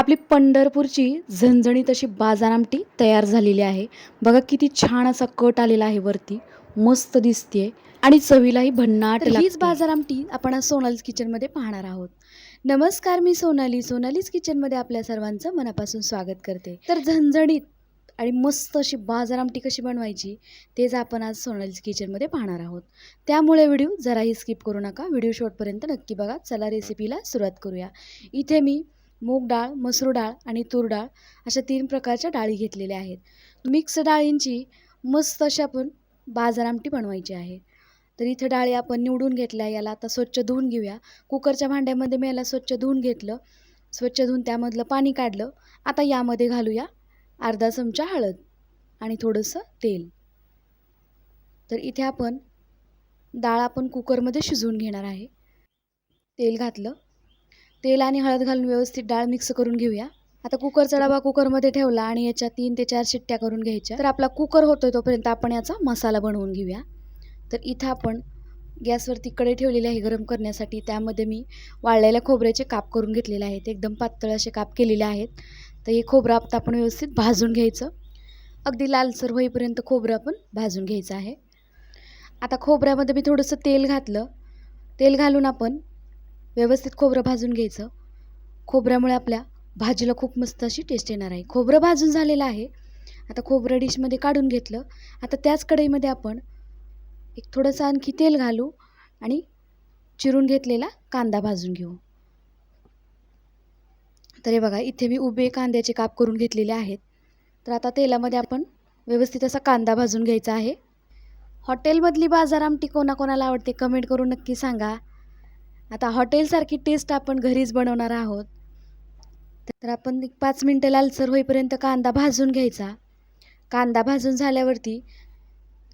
आपली पंढरपूरची झणझणीत अशी बाजार आमटी तयार झालेली आहे. बघा किती छान असा कट आलेला आहे वरती. मस्त दिसते आणि चवीलाही भन्नाट हीच बाजार आमटी आपण आज सोनालीज किचनमध्ये पाहणार आहोत. नमस्कार मी सोनाली. सोनालीज किचनमध्ये आपल्या सर्वांचं मनापासून स्वागत करते. तर झणझणीत आणि मस्त अशी बाजार आमटी कशी बनवायची तेच आपण आज सोनालीज किचनमध्ये पाहणार आहोत. त्यामुळे व्हिडिओ जराही स्किप करू नका. व्हिडिओ शेवटपर्यंत नक्की बघा. चला रेसिपीला सुरुवात करूया. इथे मी मूग डाळ मसूर डाळ आणि तूर डाळ अशा तीन प्रकारच्या डाळी घेतलेल्या आहेत. मिक्स डाळींची मस्त अशी आपण बाजार आमटी बनवायची आहे. तर इथं डाळी आपण निवडून घेतल्या याला आता स्वच्छ धुवून घेऊया. कुकरच्या भांड्यामध्ये मी याला स्वच्छ धुवून घेतलं. स्वच्छ धुवून त्यामधलं पाणी काढलं. आता यामध्ये घालूया अर्धा चमचा हळद आणि थोडंसं तेल. तर इथे आपण डाळ आपण कुकरमध्ये शिजवून घेणार आहे. तेल घातलं. तेल आणि हळद घालून व्यवस्थित डाळ मिक्स करून घेऊया. आता कुकरचा डबा कुकरमध्ये ठेवला आणि याच्या तीन ते चार शिट्ट्या करून घ्यायच्या. तर आपला कुकर होतोय तोपर्यंत आपण याचा मसाला बनवून घेऊया. तर इथं आपण गॅसवरती कढई ठेवलेली आहे गरम करण्यासाठी. त्यामध्ये मी वाळलेल्या खोबऱ्याचे काप करून घेतलेले आहेत. एकदम पातळ असे काप केलेले आहेत. तर हे खोबरं आता आपण व्यवस्थित भाजून घ्यायचं. अगदी लालसर होईपर्यंत खोबरं आपण भाजून घ्यायचं आहे. आता खोबऱ्यामध्ये मी थोडंसं तेल घातलं. तेल घालून आपण व्यवस्थित खोबरं भाजून घ्यायचं. खोबऱ्यामुळे आपल्या भाजीला खूप मस्त अशी टेस्ट येणार आहे. खोबरं भाजून झालेलं आहे. आता खोबरं डिशमध्ये काढून घेतलं. आता त्याच कढईमध्ये आपण एक थोडंसं आणखी तेल घालू आणि चिरून घेतलेला कांदा भाजून घेऊ. तर हे बघा इथे मी उभे कांद्याचे काप करून घेतलेले आहेत. तर आता तेलामध्ये आपण व्यवस्थित असा कांदा भाजून घ्यायचा आहे. हॉटेलमधली बाजार आमटी कोणाकोणाला आवडते कमेंट करून नक्की सांगा. आता हॉटेलसारखी टेस्ट आपण घरीच बनवणार आहोत. तर आपण एक पाच मिनटं लालसर होईपर्यंत कांदा भाजून घ्यायचा. कांदा भाजून झाल्यावरती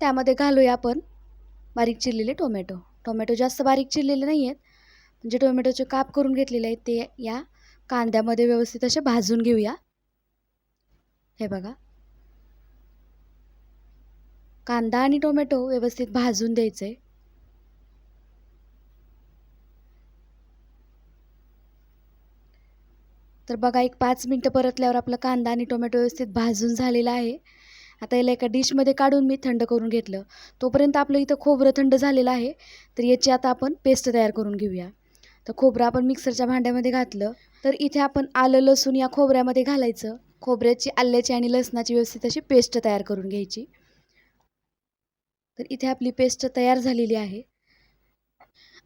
त्यामध्ये घालूया आपण बारीक चिरलेले टोमॅटो. टोमॅटो जास्त बारीक चिरलेले नाही आहेत म्हणजे टोमॅटोचे काप करून घेतलेले आहेत ते या कांद्यामध्ये व्यवस्थित असे भाजून घेऊया. हे बघा. कांदा आणि टोमॅटो व्यवस्थित भाजून द्यायचे. तर बघा एक पाच मिनटं परतल्यावर आपला कांदा आणि टोमॅटो व्यवस्थित भाजून झालेला आहे. आता याला एका डिशमध्ये काढून मी थंड करून घेतलं. तोपर्यंत आपलं इथं खोबरं थंड झालेलं आहे. तर याची आता आपण पेस्ट तयार करून घेऊया. तर खोबरं आपण मिक्सरच्या भांड्यामध्ये घातलं. तर इथे आपण आलं लसूण या खोबऱ्यामध्ये घालायचं. खोबऱ्याची आल्याची आणि लसणाची व्यवस्थित अशी पेस्ट तयार करून घ्यायची. तर इथे आपली पेस्ट तयार झालेली आहे.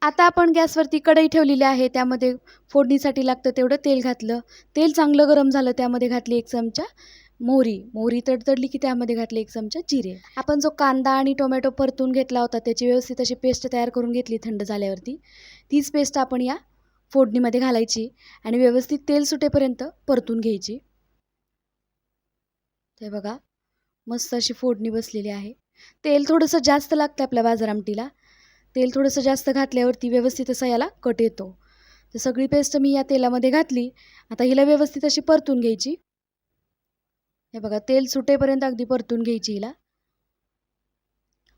आता आपण गॅसवरती कढई ठेवलेली आहे त्यामध्ये फोडणीसाठी लागतं तेवढं तेल घातलं. तेल चांगलं गरम झालं त्यामध्ये घातली एक चमचा मोहरी. मोहरी तडतडली की त्यामध्ये घातले एक चमचा जिरे. आपण जो कांदा आणि टोमॅटो परतून घेतला होता त्याची व्यवस्थित अशी पेस्ट तयार करून घेतली थंड झाल्यावरती. तीच पेस्ट आपण या फोडणीमध्ये घालायची आणि व्यवस्थित तेल सुटेपर्यंत परतून घ्यायची. ते बघा मस्त अशी फोडणी बसलेली आहे. तेल थोडंसं जास्त लागतं आपल्या बाजार आमटीला तेल थोडंसं जास्त घातल्यावरती व्यवस्थित असा याला कट येतो. तर सगळी पेस्ट मी या तेलामध्ये घातली. आता हिला व्यवस्थित अशी परतून घ्यायची. हे बघा तेल सुटेपर्यंत अगदी परतून घ्यायची हिला.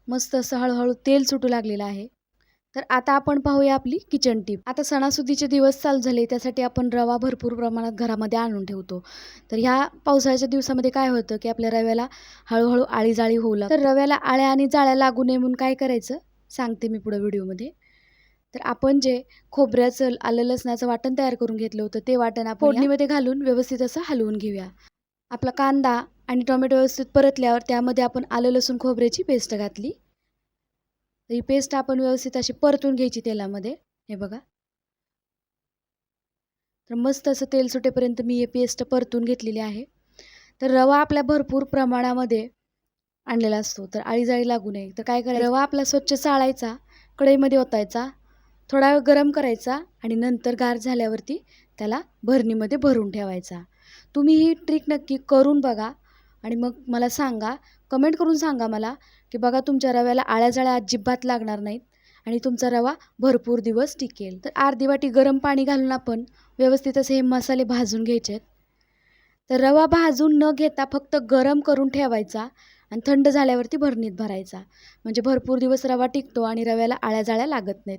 मस्त असं हळूहळू तेल सुटू लागलेलं आहे. तर आता आपण पाहूया आपली किचन टीप आता सणासुदीचे दिवस चालू झाले त्यासाठी आपण रवा भरपूर प्रमाणात घरामध्ये आणून ठेवतो. तर ह्या पावसाळ्याच्या दिवसामध्ये काय होतं की आपल्या रव्याला हळूहळू आळी जाळी होऊ तर रव्याला आळ्या आणि जाळ्या लागू नये म्हणून काय करायचं? सांगते मी पुढं व्हिडिओमध्ये. तर आपण जे खोबऱ्याचं आलं लसणाचं वाटण तयार करून घेतलं होतं ते वाटण आपण फोडणीमध्ये घालून व्यवस्थित असं हलवून घेऊया. आपला कांदा आणि टोमॅटो व्यवस्थित परतल्यावर त्यामध्ये आपण आलं लसूण खोबऱ्याची पेस्ट घातली. तर ही पेस्ट आपण व्यवस्थित अशी परतून घ्यायची तेलामध्ये. हे बघा. तर मस्त असं तेल सुटेपर्यंत मी हे पेस्ट परतून घेतलेली आहे. तर रवा आपल्या भरपूर प्रमाणामध्ये आणलेला असतो. तर आळीजाळी लागू नये. तर काय करायचं? रवा आपला स्वच्छ चाळायचा कढईमध्ये ओतायचा थोडा वेळ गरम करायचा आणि नंतर गार झाल्यावरती त्याला भरणीमध्ये भरून ठेवायचा. तुम्ही ही ट्रिक नक्की करून बघा आणि मग मला सांगा कमेंट करून सांगा मला की बघा तुमच्या रव्याला आळ्याजाळ्या अजिबात लागणार नाहीत आणि तुमचा रवा भरपूर दिवस टिकेल. तर अर्धी वाटी गरम पाणी घालून आपण व्यवस्थित असे हे मसाले भाजून घ्यायचे आहेत तर रवा भाजून न घेता फक्त गरम करून ठेवायचा आणि थंड झाल्यावरती भरणीत भरायचा. म्हणजे भरपूर दिवस रवा टिकतो आणि रव्याला आळ्याजाळ्या लागत नाहीत.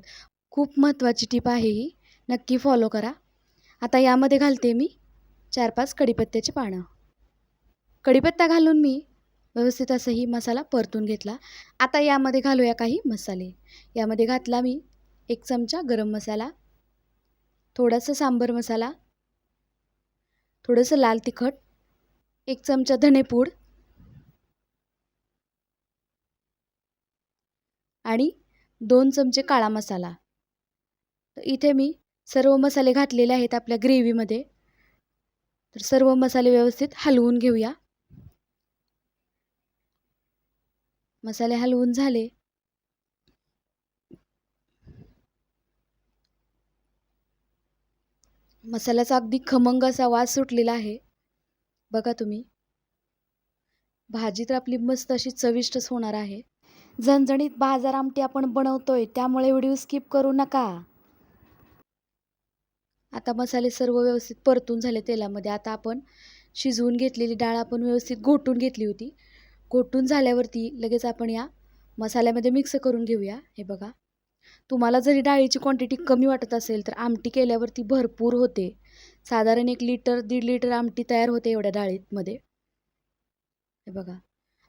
खूप महत्त्वाची टीप आहे ही. नक्की फॉलो करा. आता यामध्ये घालते मी चार पाच कढीपत्त्याची पानं. कढीपत्ता घालून मी व्यवस्थित असंही मसाला परतून घेतला. आता यामध्ये घालूया काही मसाले. यामध्ये घातला मी एक चमचा गरम मसाला थोडासा सांबर मसाला थोडंसं लाल तिखट एक चमचा धनेपूड आणि दोन चमचे काळा मसाला. तर इथे मी सर्व मसाले घातलेले आहेत आपल्या ग्रेव्हीमध्ये. तर सर्व मसाले व्यवस्थित हलवून घेऊया. मसाले हलवून झाले. मसाल्याचा अगदी खमंग असा वास सुटलेला आहे. बघा तुम्ही. भाजी तर आपली मस्त अशी चविष्टच होणार आहे. झणझणीत बाजार आमटी आपण बनवतोय त्यामुळे व्हिडिओ स्किप करू नका. आता मसाले सर्व व्यवस्थित परतून झाले तेलामध्ये. आता आपण शिजवून घेतलेली डाळ आपण व्यवस्थित घोटून घेतली होती. घोटून झाल्यावरती लगेच आपण या मसाल्यामध्ये मिक्स करून घेऊया. हे बघा. तुम्हाला जरी डाळीची क्वांटिटी कमी वाटत असेल तर आमटी केल्यावरती भरपूर होते. साधारण एक लिटर दीड लिटर आमटी तयार होते एवढ्या डाळीमध्ये. हे बघा.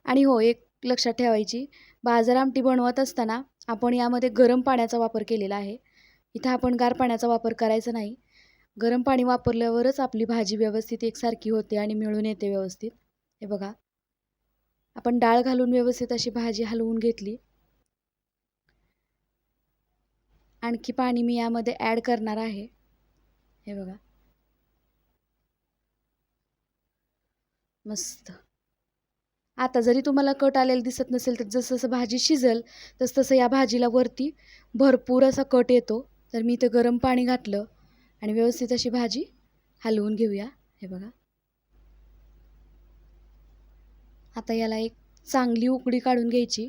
आणि हो एक लक्षात ठेवायची. बाजार आमटी बनवत असताना आपण यामध्ये गरम पाण्याचा वापर केलेला आहे. इथं आपण गार पाण्याचा वापर करायचा नाही. गरम पाणी वापरल्यावरच आपली भाजी व्यवस्थित एकसारखी होते आणि मिळून येते व्यवस्थित. हे बघा. आपण डाळ घालून व्यवस्थित अशी भाजी हलवून घेतली. आणखी पाणी मी यामध्ये ॲड करणार आहे. हे बघा. मस्त. आता जरी तुम्हाला कट आलेलं दिसत नसेल तर जसं जसं भाजी शिजल तसं तसं या भाजीला वरती भरपूर असा कट येतो. तर मी इथं गरम पाणी घातलं आणि व्यवस्थित अशी भाजी हलवून घेऊया. हे बघा. आता याला एक चांगली उकडी काढून घ्यायची.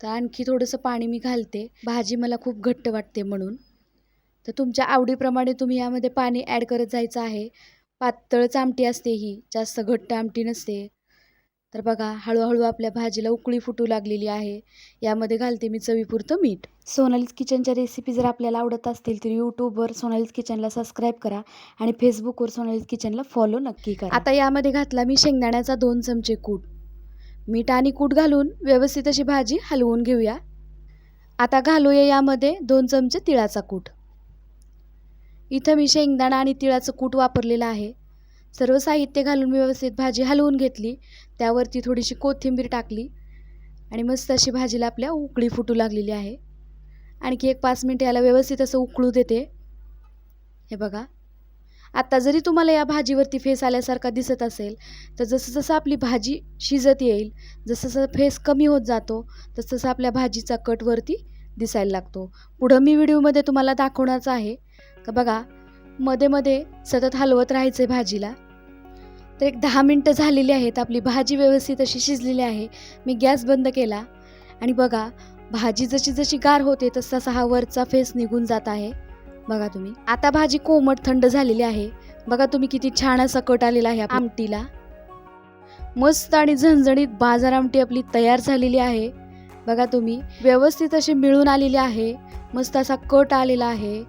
तर आणखी थोडंसं पाणी मी घालते. भाजी मला खूप घट्ट वाटते म्हणून. तर तुमच्या आवडीप्रमाणे तुम्ही यामध्ये पाणी ॲड करत जायचं आहे. पातळच आमटी असते ही जास्त घट्ट आमटी नसते. तर बघा हळूहळू आपल्या भाजीला उकळी फुटू लागलेली आहे. यामध्ये घालते मी चवीपुरतं मीठ. सोनालीज किचनच्या रेसिपी जर आपल्याला आवडत असतील तर यूट्यूबवर सोनालीज किचनला सबस्क्राईब करा आणि फेसबुकवर सोनालीज किचनला फॉलो नक्की करा. आता यामध्ये घातला मी शेंगदाण्याचा दोन चमचे कूट. मीठ आणि कूट घालून व्यवस्थित अशी भाजी हलवून घेऊया. आता घालूया यामध्ये दोन चमचे तिळाचा कूट. इथं मी शेंगदाणा आणि तिळाचं कूट वापरलेलं आहे. सर्व साहित्य घालून व्यवस्थित भाजी हलवून घेतली. त्यावरती थोडीशी कोथिंबीर टाकली आणि मस्त अशी भाजीला आपल्या उकळी फुटू लागलेली आहे. आणखी एक पाच मिनटं याला व्यवस्थित असं उकळू देते. हे बघा. आत्ता जरी तुम्हाला या भाजीवरती फेस आल्यासारखा दिसत असेल तर जसं जसं आपली भाजी शिजत येईल जसं जसं फेस कमी होत जातो तसं तसं आपल्या भाजीचा कटवरती दिसायला लागतो. पुढं मी व्हिडिओमध्ये तुम्हाला दाखवणारच आहे. का बघा मध्ये मध्ये सतत हलवत राहायचं आहे भाजीला. तर एक दहा मिनटं झालेली आहेत आपली भाजी व्यवस्थित अशी शिजलेली आहे. मी गॅस बंद केला आणि बघा भाजी जशी जशी गार होते तसा सहा हा वरचा फेस निघून जात आहे. बघा तुम्ही. आता भाजी कोमट थंड झालेली आहे. बघा तुम्ही किती छान असा कट आलेला आहे आमटीला. मस्त आणि झणझणीत बाजार आमटी आपली तयार झालेली आहे. बघा तुम्ही. व्यवस्थित अशी मिळून आलेली आहे. मस्त असा कट आलेला आहे.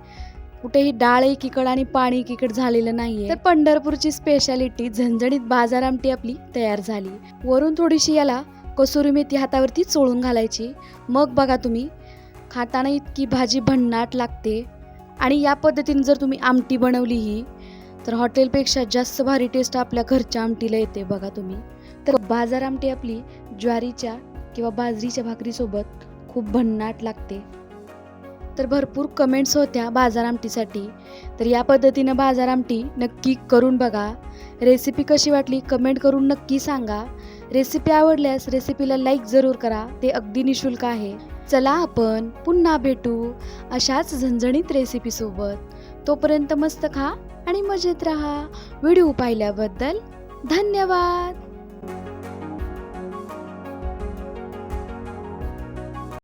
कुठेही डाळ एकीकड आणि पाणी एकीकड झालेलं नाहीये. तर पंढरपूरची स्पेशालिटी झणझणीत बाजार आमटी आपली तयार झाली. वरून थोडीशी याला कसुरी मेथी हातावरती चोळून घालायची. मग बघा तुम्ही खाताना इतकी भाजी भन्नाट लागते. आणि या पद्धतीने जर तुम्ही आमटी बनवली ही तर हॉटेलपेक्षा जास्त भारी टेस्ट आपल्या घरच्या आमटीला येते बघा तुम्ही. तर बाजार आमटी आपली ज्वारीच्या किंवा बाजरीच्या भाकरीसोबत खूप भन्नाट लागते. तर भरपूर कमेंट्स होत्या बाजार आमटीसाठी. तर या पद्धतीनं बाजार आमटी नक्की करून बघा. रेसिपी कशी वाटली कमेंट करून नक्की सांगा. रेसिपी आवडल्यास रेसिपीला लाईक जरूर करा. ते अगदी निशुल्क आहे. चला आपण पुन्हा भेटू अशाच झणझणीत रेसिपीसोबत तोपर्यंत मस्त खा आणि मजेत राहा. व्हिडिओ पाहिल्याबद्दल धन्यवाद.